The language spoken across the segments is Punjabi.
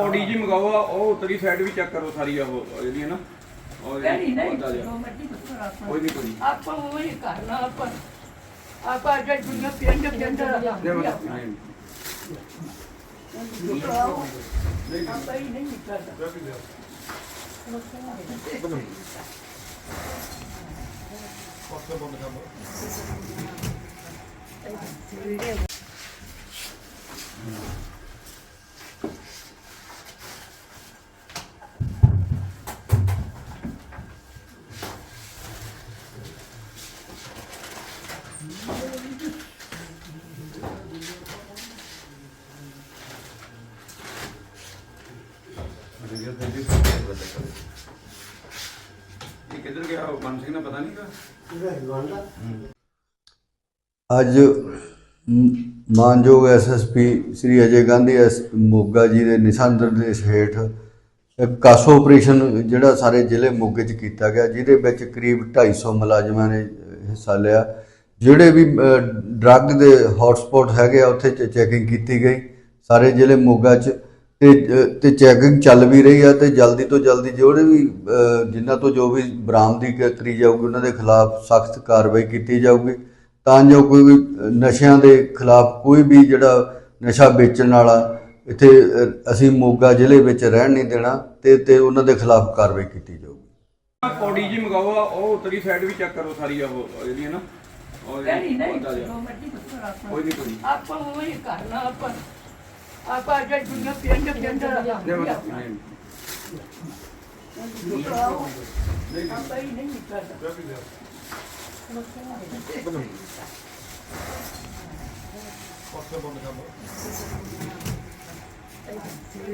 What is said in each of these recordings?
ਪੌੜੀ ਜੀ ਮਗਾਓ ਆ ਉਹ ਉਤਰੀ ਸਾਈਡ ਵੀ ਚੈੱਕ ਕਰੋ ਸਾਰੀ ਉਹ ਜਿਹੜੀ ਹੈ ਨਾ। ਉਹ ਨਹੀਂ ਨਹੀਂ ਉਹਦਾ ਜਿਹਾ। ਜੋ ਮਰਜ਼ੀ ਦੱਸੋ ਆਪਾਂ ਕੋਈ ਨਹੀਂ ਕੋਈ ਨਹੀਂ ਆਪਾਂ ਉਹ ਹੀ ਕਰਨਾ ਆਪਾਂ ਆਪਾਂ ਜੇ ਦੁਨੀਆ ਪਿੰਡ ਪਿੰਡ ਨਹੀਂ, ਨਹੀਂ, ਆਪਾਂ ਨਹੀਂ। ਹੀ ਨਹੀਂ ਕਰਦਾ ਇਹ ਕਿੱਧਰ ਗਿਆ ਉਹ? ਮਨ ਸਿੰਘ ਦਾ ਪਤਾ ਨਹੀਂਗਾ ਅੱਜ ਮਾਨਯੋਗ ਐਸਐਸਪੀ ਸ੍ਰੀ ਅਜੇ ਗਾਂਧੀ ਐਸ ਮੋਗਾ ਜੀ ਦੇ ਨਿਸ਼ਾਨਦਰ ਦੇ ਹੇਠ ਇੱਕ ਕਾਸੋ ਆਪਰੇਸ਼ਨ ਜਿਹੜਾ ਸਾਰੇ ਜ਼ਿਲ੍ਹੇ ਮੋਗੇ 'ਚ ਕੀਤਾ ਗਿਆ ਜਿਹਦੇ ਵਿੱਚ ਕਰੀਬ 250 ਮੁਲਾਜ਼ਮਾਂ ਨੇ ਹਿੱਸਾ ਲਿਆ। ਜਿਹੜੇ ਵੀ ਡਰੱਗ ਦੇ ਹੌਟਸਪੌਟ ਹੈਗੇ ਆ ਉੱਥੇ ਚੈਕਿੰਗ ਕੀਤੀ ਗਈ। ਸਾਰੇ ਜ਼ਿਲ੍ਹੇ ਮੋਗਾ 'ਚ ਤੇ ਤੇ ਚੈਕਿੰਗ ਚੱਲ ਵੀ ਰਹੀ ਆ ਤੇ ਜਲਦੀ ਤੋਂ ਜਲਦੀ ਜਿਹੜੇ ਵੀ ਜਿਨ੍ਹਾਂ ਤੋਂ ਜੋ ਵੀ ਬਰਾਮਦੀ ਕ- ਕਰੀ ਜਾਊਗੀ ਉਹਨਾਂ ਦੇ ਖਿਲਾਫ ਸਖਤ ਕਾਰਵਾਈ ਕੀਤੀ ਜਾਊਗੀ। ਤਾਂ ਜੋ ਕੋਈ ਵੀ ਨਸ਼ਿਆਂ ਦੇ ਖਿਲਾਫ ਕੋਈ ਵੀ ਜਿਹੜਾ ਨਸ਼ਾ ਵੇਚਣ ਵਾਲਾ ਇੱਥੇ ਅਸੀਂ ਮੋਗਾ ਜ਼ਿਲ੍ਹੇ ਵਿੱਚ ਰਹਿਣ ਨਹੀਂ ਦੇਣਾ ਤੇ ਤੇ ਉਹਨਾਂ ਦੇ ਖਿਲਾਫ ਕਾਰਵਾਈ ਕੀਤੀ ਜਾਊਗੀ। ਪੌੜੀ ਜੀ ਮਗਾਓ ਉਹ ਉਤਰੀ ਸਾਈਡ ਵੀ ਚੈੱਕ ਕਰੋ ਸਾਰੀ ਉਹ ਉਹ ਜਿਹੜੀ ਹੈ ਨਾ। ਉਹ ਨਹੀਂ ਨਹੀਂ ਕੋਈ ਨਹੀਂ ਕੋਈ। ਆਪਾਂ ਉਹ ਹੀ ਕਰਨਾ ਆਪਾਂ ਆਪਾਂ ਜੇ ਦੁਨੀਆ ਪਿੰਡ ਪਿੰਡ ਨਹੀਂ, ਆਪਾਂ ਨਹੀਂ, ਨਹੀਂ। ਆਪਾਂ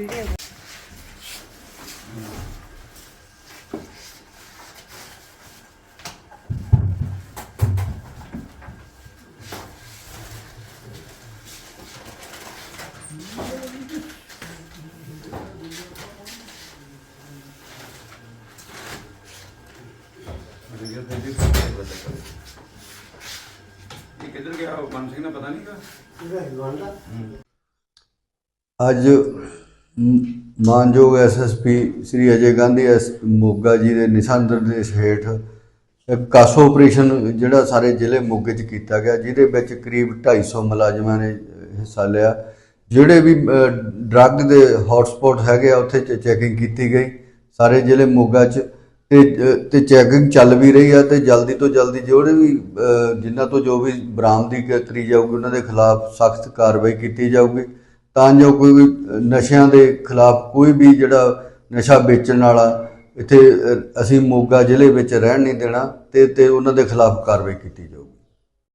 ਹੀ ਨਹੀਂ ਕਰਦਾ ਇਹ ਕਿੱਧਰ ਗਿਆ ਉਹ ਮਨ ਸਿੰਘ ਦਾ ਪਤਾ ਨਹੀਂਗਾ ਅੱਜ ਮਾਨਯੋਗ ਐਸਐਸਪੀ ਸ੍ਰੀ ਅਜੇ ਗਾਂਧੀ ਐਸ ਮੋਗਾ ਜੀ ਦੇ ਨਿਸ਼ਾਨਦਰ ਦੇ ਹੇਠ ਕਾਸੋ ਆਪਰੇਸ਼ਨ ਜਿਹੜਾ ਸਾਰੇ ਜ਼ਿਲ੍ਹੇ ਮੋਗੇ 'ਚ ਕੀਤਾ ਗਿਆ, ਜਿਹਦੇ ਵਿੱਚ ਕਰੀਬ 250 ਮੁਲਾਜ਼ਮਾਂ ਨੇ ਹਿੱਸਾ ਲਿਆ। ਜਿਹੜੇ ਵੀ ਡਰੱਗ ਦੇ ਹੌਟਸਪੌਟ ਹੈਗੇ ਆ, ਉੱਥੇ ਚੈਕਿੰਗ ਕੀਤੀ ਗਈ। ਸਾਰੇ ਜ਼ਿਲ੍ਹੇ ਮੋਗਾ 'ਚ ਤੇ ਅ, ਤੇ ਚੈਕਿੰਗ ਚੱਲ ਵੀ ਰਹੀ ਆ ਤੇ ਜਲਦੀ ਤੋਂ ਜਲਦੀ ਜਿਹੜੇ ਵੀ ਅ, ਜਿਨ੍ਹਾਂ ਤੋਂ ਜੋ ਵੀ ਬਰਾਮਦੀ ਕਰੀ ਜਾਊਗੀ ਉਹਨਾਂ ਦੇ ਖਿਲਾਫ ਸਖਤ ਕਾਰਵਾਈ ਕੀਤੀ ਜਾਊਗੀ। ਤਾਂ ਜੋ ਕੋਈ ਵੀ ਨਸ਼ਿਆਂ ਦੇ ਖਿਲਾਫ ਕੋਈ ਵੀ ਜਿਹੜਾ ਨਸ਼ਾ ਵੇਚਣ ਵਾਲਾ ਇੱਥੇ ਅਸੀਂ ਮੋਗਾ ਜ਼ਿਲ੍ਹੇ ਵਿੱਚ ਰਹਿਣ ਨਹੀਂ ਦੇਣਾ ਤੇ ਤੇ ਉਹਨਾਂ ਦੇ ਖਿਲਾਫ ਕਾਰਵਾਈ ਕੀਤੀ ਜਾਊਗੀ।